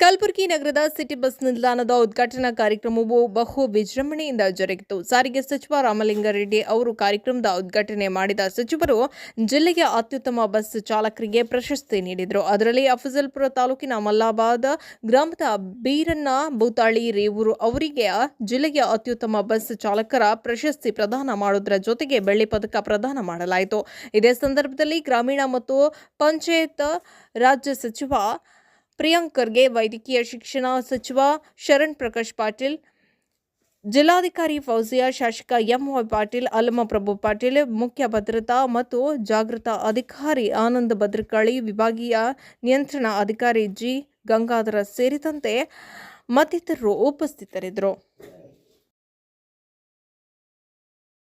ಕಲಬುರಗಿ ನಗರದ city bus ನಿಲ್ದಾಣದ ಉದ್ಘಾಟನಾ ಕಾರ್ಯಕ್ರಮವು ಬಹು ವಿಜೃಂಭಣೆಯಿಂದ ಜರುಗಿತು. ಸಾರಿಗೆ ಸಚಿವ ರಾಮಲಿಂಗಾರೆಡ್ಡಿ ಅವರು ಕಾರ್ಯಕ್ರಮದ ಉದ್ಘಾಟನೆ ಮಾಡಿದ ಸಚಿವರು ಜಿಲ್ಲೆಯ ಅತ್ಯುತ್ತಮ ಬಸ್ ಚಾಲಕರಿಗೆ ಪ್ರಶಸ್ತಿ ನೀಡಿದರು. ಅದರಲ್ಲಿ ಅಫಜಲ್ಪುರ ತಾಲೂಕಿನ ಮಲ್ಲಾಬಾದ್ ಗ್ರಾಮದ ಬೀರಣ್ಣ ಬೂತಾಳಿ ರೇವೂರು ಅವರಿಗೆ ಜಿಲ್ಲೆಯ ಅತ್ಯುತ್ತಮ ಬಸ್ ಚಾಲಕರ ಪ್ರಶಸ್ತಿ ಪ್ರದಾನ ಮಾಡುವುದರ ಜೊತೆಗೆ ಬೆಳ್ಳಿ ಪದಕ ಪ್ರದಾನ ಮಾಡಲಾಯಿತು. ಇದೇ ಸಂದರ್ಭದಲ್ಲಿ ಗ್ರಾಮೀಣ ಮತ್ತು ಪಂಚಾಯತ್ ರಾಜ್ಯ ಸಚಿವ ಪ್ರಿಯಾಂಕರ್ಗೆ ವೈದ್ಯಕೀಯ ಶಿಕ್ಷಣ ಸಚಿವ ಶರಣ್ ಪ್ರಕಾಶ್ ಪಾಟೀಲ್, ಜಿಲ್ಲಾಧಿಕಾರಿ ಫೌಜಿಯಾ ಶಾಸಕ ಎಂವೈ ಪಾಟೀಲ್ ಅಲ್ಲಮಪ್ರಭು ಪಾಟೀಲ್, ಮುಖ್ಯ ಭದ್ರತಾ ಮತ್ತು ಜಾಗೃತಾ ಅಧಿಕಾರಿ ಆನಂದ ಭದ್ರಕಾಳಿ, ವಿಭಾಗೀಯ ನಿಯಂತ್ರಣ ಅಧಿಕಾರಿ ಜಿ ಗಂಗಾಧರ ಸೇರಿದಂತೆ ಮತ್ತಿತರರು ಉಪಸ್ಥಿತರಿದ್ದರು.